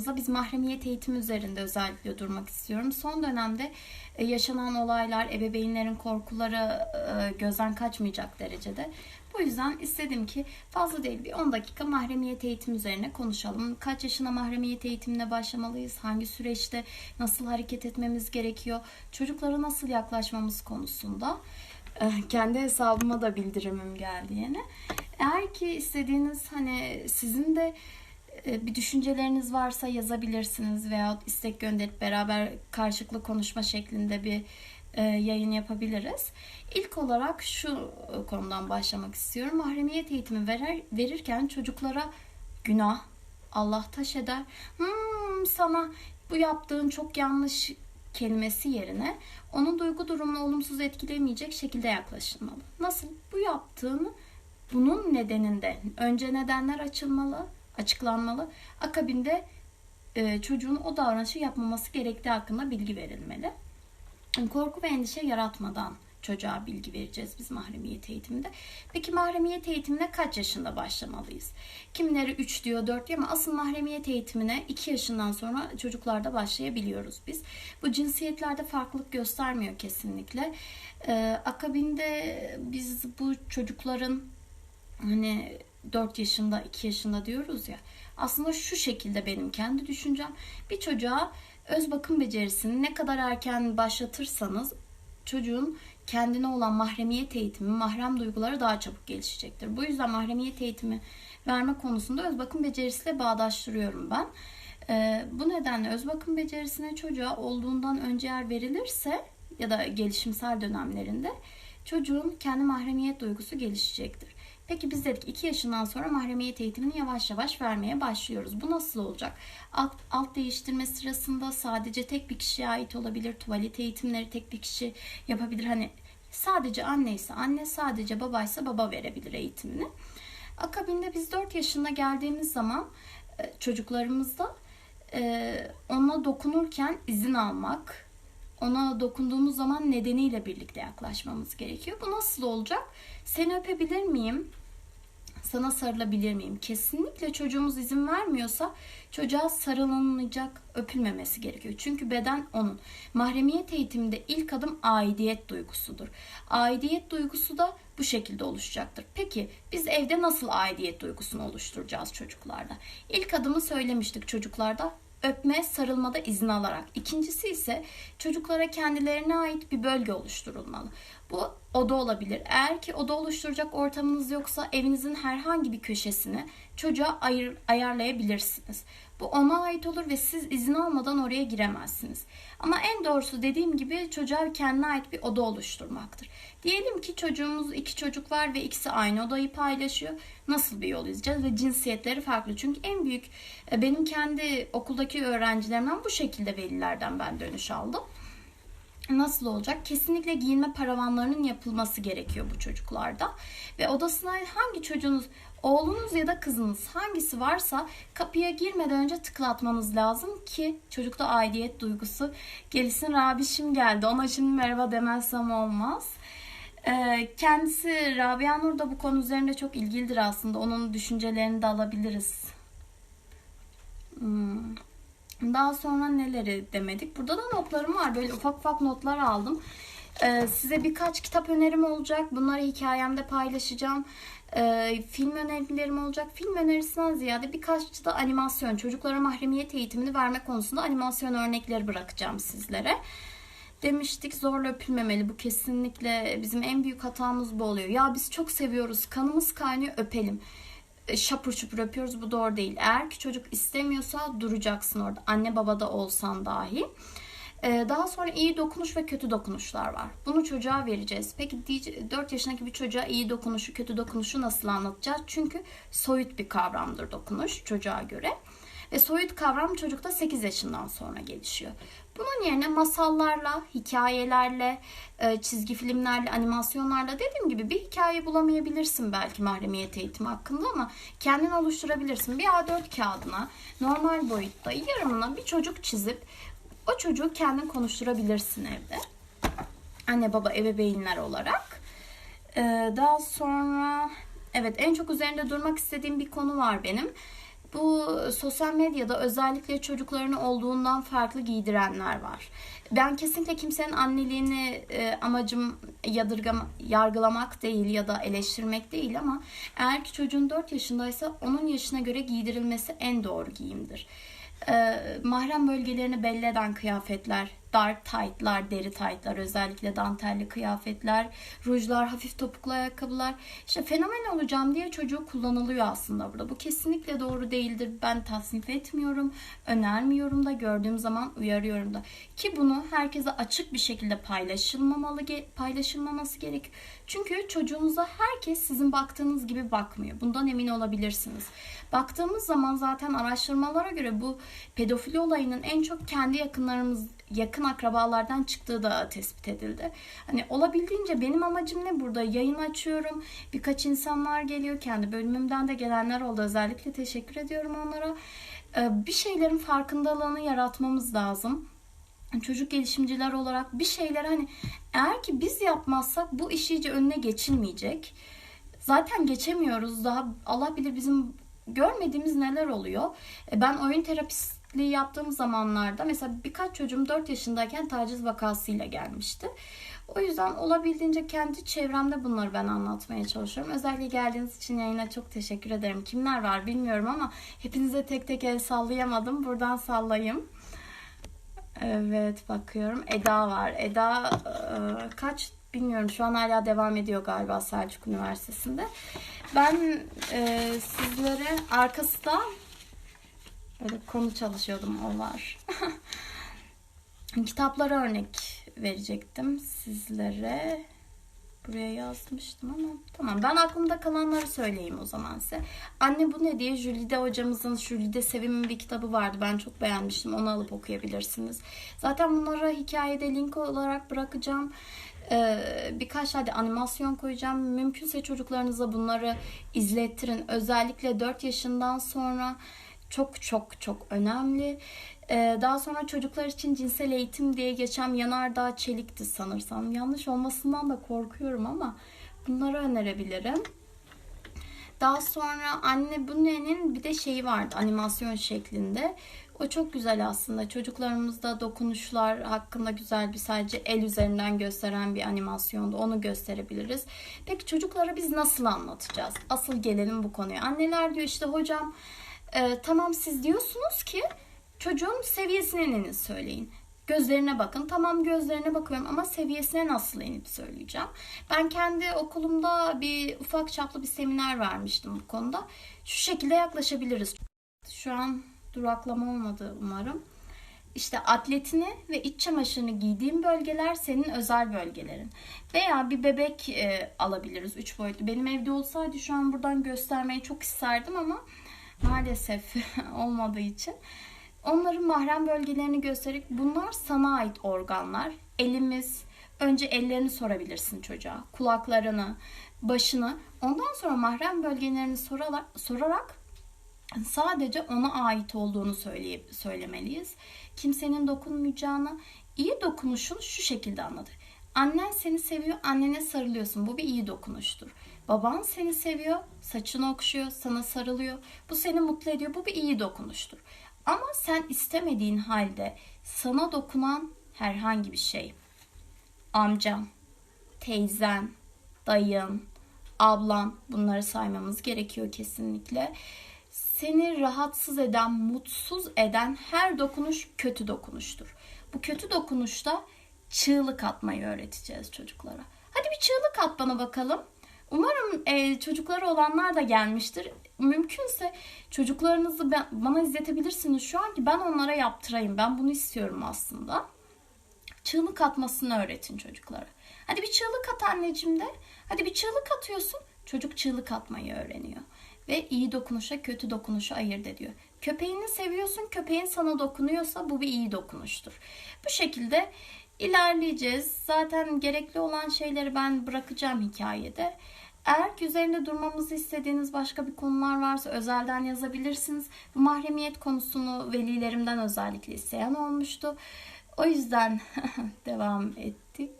programımızda biz mahremiyet eğitimi üzerinde özellikle durmak istiyorum. Son dönemde e, yaşanan olaylar, ebeveynlerin korkuları e, gözden kaçmayacak derecede. Bu yüzden istedim ki fazla değil bir 10 dakika mahremiyet eğitimi üzerine konuşalım. Kaç yaşına mahremiyet eğitimine başlamalıyız? Hangi süreçte nasıl hareket etmemiz gerekiyor? Çocuklara nasıl yaklaşmamız konusunda. E, Kendi hesabıma da bildirimim geldi yine. Eğer ki istediğiniz hani sizin de bir düşünceleriniz varsa yazabilirsiniz veya istek gönderip beraber karşılıklı konuşma şeklinde bir e, yayın yapabiliriz. İlk olarak şu e, konudan başlamak istiyorum. Mahremiyet eğitimi verer, verirken çocuklara günah, Allah taş eder. Hmm, sana bu yaptığın çok yanlış kelimesi yerine onun duygu durumunu olumsuz etkilemeyecek şekilde yaklaşılmalı. Nasıl? Bu yaptığını bunun nedeninde önce nedenler açılmalı, açıklanmalı. Akabinde e, çocuğun o davranışı yapmaması gerektiği hakkında bilgi verilmeli. Korku ve endişe yaratmadan çocuğa bilgi vereceğiz biz mahremiyet eğitiminde. Peki mahremiyet eğitimine kaç yaşında başlamalıyız? Kimileri 3 diyor 4 diyor ama asıl mahremiyet eğitimine 2 yaşından sonra çocuklarda başlayabiliyoruz biz. Bu cinsiyetlerde farklılık göstermiyor kesinlikle. Ee, akabinde biz bu çocukların hani 4 yaşında 2 yaşında diyoruz ya aslında şu şekilde benim kendi düşüncem bir çocuğa öz bakım becerisini ne kadar erken başlatırsanız çocuğun kendine olan mahremiyet eğitimi, mahrem duyguları daha çabuk gelişecektir. Bu yüzden mahremiyet eğitimi verme konusunda öz bakım becerisiyle bağdaştırıyorum ben. Ee, bu nedenle öz bakım becerisine çocuğa olduğundan önce yer verilirse ya da gelişimsel dönemlerinde çocuğun kendi mahremiyet duygusu gelişecektir. Peki biz dedik 2 yaşından sonra mahremiyet eğitimini yavaş yavaş vermeye başlıyoruz. Bu nasıl olacak? Alt, alt değiştirme sırasında sadece tek bir kişiye ait olabilir. Tuvalet eğitimleri tek bir kişi yapabilir. Hani sadece anne ise anne, sadece babaysa baba verebilir eğitimini. Akabinde biz 4 yaşına geldiğimiz zaman e, çocuklarımızda e, ona dokunurken izin almak, ona dokunduğumuz zaman nedeniyle birlikte yaklaşmamız gerekiyor. Bu nasıl olacak? Seni öpebilir miyim? Sana sarılabilir miyim? Kesinlikle çocuğumuz izin vermiyorsa çocuğa sarılınacak, öpülmemesi gerekiyor. Çünkü beden onun. Mahremiyet eğitiminde ilk adım aidiyet duygusudur. Aidiyet duygusu da bu şekilde oluşacaktır. Peki biz evde nasıl aidiyet duygusunu oluşturacağız çocuklarda? İlk adımı söylemiştik çocuklarda öpme, sarılmada izin alarak. İkincisi ise çocuklara kendilerine ait bir bölge oluşturulmalı. Bu oda olabilir. Eğer ki oda oluşturacak ortamınız yoksa evinizin herhangi bir köşesini çocuğa ayır, ayarlayabilirsiniz. Bu ona ait olur ve siz izin almadan oraya giremezsiniz. Ama en doğrusu dediğim gibi çocuğa kendine ait bir oda oluşturmaktır. Diyelim ki çocuğumuz iki çocuk var ve ikisi aynı odayı paylaşıyor. Nasıl bir yol izleyeceğiz ve cinsiyetleri farklı. Çünkü en büyük e, benim kendi okuldaki öğrencilerimden bu şekilde velilerden ben dönüş aldım nasıl olacak? Kesinlikle giyinme paravanlarının yapılması gerekiyor bu çocuklarda. Ve odasına hangi çocuğunuz, oğlunuz ya da kızınız hangisi varsa kapıya girmeden önce tıklatmanız lazım ki çocukta aidiyet duygusu gelişsin. Rabişim geldi. Ona şimdi merhaba demezsem olmaz. Ee, kendisi Rabia Nur da bu konu üzerinde çok ilgilidir aslında. Onun düşüncelerini de alabiliriz. Hmm. Daha sonra neleri demedik? Burada da notlarım var. Böyle ufak ufak notlar aldım. Ee, size birkaç kitap önerim olacak. Bunları hikayemde paylaşacağım. Ee, film önerilerim olacak. Film önerisinden ziyade birkaç da animasyon, çocuklara mahremiyet eğitimini verme konusunda animasyon örnekleri bırakacağım sizlere. Demiştik zorla öpülmemeli. Bu kesinlikle bizim en büyük hatamız bu oluyor. Ya biz çok seviyoruz, kanımız kaynıyor, öpelim şapur şupur öpüyoruz. Bu doğru değil. Eğer ki çocuk istemiyorsa duracaksın orada. Anne baba da olsan dahi. Ee, daha sonra iyi dokunuş ve kötü dokunuşlar var. Bunu çocuğa vereceğiz. Peki 4 yaşındaki bir çocuğa iyi dokunuşu, kötü dokunuşu nasıl anlatacağız? Çünkü soyut bir kavramdır dokunuş çocuğa göre. Ve soyut kavram çocukta 8 yaşından sonra gelişiyor. Bunun yerine masallarla, hikayelerle, e, çizgi filmlerle, animasyonlarla dediğim gibi bir hikaye bulamayabilirsin belki mahremiyet eğitimi hakkında ama kendin oluşturabilirsin. Bir A4 kağıdına normal boyutta yarımına bir çocuk çizip o çocuğu kendin konuşturabilirsin evde. Anne baba ebeveynler olarak. Ee, daha sonra evet en çok üzerinde durmak istediğim bir konu var benim bu sosyal medyada özellikle çocuklarını olduğundan farklı giydirenler var. Ben kesinlikle kimsenin anneliğini e, amacım yadırgama, yargılamak değil ya da eleştirmek değil ama eğer ki çocuğun 4 yaşındaysa onun yaşına göre giydirilmesi en doğru giyimdir. E, mahrem bölgelerini belli eden kıyafetler, dar taytlar, deri taytlar, özellikle dantelli kıyafetler, rujlar, hafif topuklu ayakkabılar. İşte fenomen olacağım diye çocuğu kullanılıyor aslında burada. Bu kesinlikle doğru değildir. Ben tasnif etmiyorum, önermiyorum da, gördüğüm zaman uyarıyorum da. Ki bunu herkese açık bir şekilde paylaşılmamalı, paylaşılmaması gerek. Çünkü çocuğunuza herkes sizin baktığınız gibi bakmıyor. Bundan emin olabilirsiniz. Baktığımız zaman zaten araştırmalara göre bu pedofili olayının en çok kendi yakınlarımız yakın akrabalardan çıktığı da tespit edildi. Hani olabildiğince benim amacım ne burada? Yayın açıyorum. Birkaç insanlar geliyor. Kendi bölümümden de gelenler oldu. Özellikle teşekkür ediyorum onlara. Ee, bir şeylerin farkındalığını yaratmamız lazım. Çocuk gelişimciler olarak bir şeyler hani eğer ki biz yapmazsak bu iş iyice önüne geçilmeyecek. Zaten geçemiyoruz. Daha Allah bilir bizim görmediğimiz neler oluyor. E, ben oyun terapistliği yaptığım zamanlarda mesela birkaç çocuğum 4 yaşındayken taciz vakasıyla gelmişti. O yüzden olabildiğince kendi çevremde bunları ben anlatmaya çalışıyorum. Özellikle geldiğiniz için yayına çok teşekkür ederim. Kimler var bilmiyorum ama hepinize tek tek el sallayamadım. Buradan sallayayım. Evet bakıyorum. Eda var. Eda kaç bilmiyorum şu an hala devam ediyor galiba Selçuk Üniversitesi'nde. Ben sizlere arkası böyle konu çalışıyordum o var. Kitaplara örnek verecektim sizlere. Buraya yazmıştım ama tamam ben aklımda kalanları söyleyeyim o zaman size. Anne bu ne diye Jülide hocamızın Jülide Sevim'in bir kitabı vardı. Ben çok beğenmiştim. Onu alıp okuyabilirsiniz. Zaten bunları hikayede link olarak bırakacağım. Ee, birkaç hadi animasyon koyacağım. Mümkünse çocuklarınıza bunları izlettirin. Özellikle 4 yaşından sonra çok çok çok önemli. Ee, daha sonra çocuklar için cinsel eğitim diye geçen Yanardağ Çelik'ti sanırsam. Yanlış olmasından da korkuyorum ama bunları önerebilirim. Daha sonra anne bu bir de şeyi vardı animasyon şeklinde. O çok güzel aslında. Çocuklarımızda dokunuşlar hakkında güzel bir sadece el üzerinden gösteren bir animasyondu. Onu gösterebiliriz. Peki çocuklara biz nasıl anlatacağız? Asıl gelelim bu konuya. Anneler diyor işte hocam e, tamam siz diyorsunuz ki çocuğun seviyesine ininiz söyleyin. Gözlerine bakın. Tamam gözlerine bakıyorum ama seviyesine nasıl inip söyleyeceğim. Ben kendi okulumda bir ufak çaplı bir seminer vermiştim bu konuda. Şu şekilde yaklaşabiliriz. Şu an duraklama olmadı umarım. İşte atletini ve iç çamaşırını giydiğin bölgeler senin özel bölgelerin. Veya bir bebek e, alabiliriz 3 boyutlu. Benim evde olsaydı şu an buradan göstermeyi çok isterdim ama maalesef olmadığı için. Onların mahrem bölgelerini gösterip bunlar sana ait organlar. Elimiz, önce ellerini sorabilirsin çocuğa. Kulaklarını, başını. Ondan sonra mahrem bölgelerini sorarak, sorarak sadece ona ait olduğunu söyleyip söylemeliyiz. Kimsenin dokunmayacağını, iyi dokunuşun şu şekilde anlatır. Annen seni seviyor, annene sarılıyorsun. Bu bir iyi dokunuştur. Baban seni seviyor, saçını okşuyor, sana sarılıyor. Bu seni mutlu ediyor. Bu bir iyi dokunuştur. Ama sen istemediğin halde sana dokunan herhangi bir şey. Amcam, teyzen, dayın, ablan bunları saymamız gerekiyor kesinlikle seni rahatsız eden, mutsuz eden her dokunuş kötü dokunuştur. Bu kötü dokunuşta çığlık atmayı öğreteceğiz çocuklara. Hadi bir çığlık at bana bakalım. Umarım e, çocukları olanlar da gelmiştir. Mümkünse çocuklarınızı ben, bana izletebilirsiniz şu an ki ben onlara yaptırayım. Ben bunu istiyorum aslında. Çığlık atmasını öğretin çocuklara. Hadi bir çığlık at anneciğim de. Hadi bir çığlık atıyorsun. Çocuk çığlık atmayı öğreniyor ve iyi dokunuşa kötü dokunuşu ayırt ediyor. Köpeğini seviyorsun, köpeğin sana dokunuyorsa bu bir iyi dokunuştur. Bu şekilde ilerleyeceğiz. Zaten gerekli olan şeyleri ben bırakacağım hikayede. Eğer ki üzerinde durmamızı istediğiniz başka bir konular varsa özelden yazabilirsiniz. Bu mahremiyet konusunu velilerimden özellikle isteyen olmuştu. O yüzden devam ettik.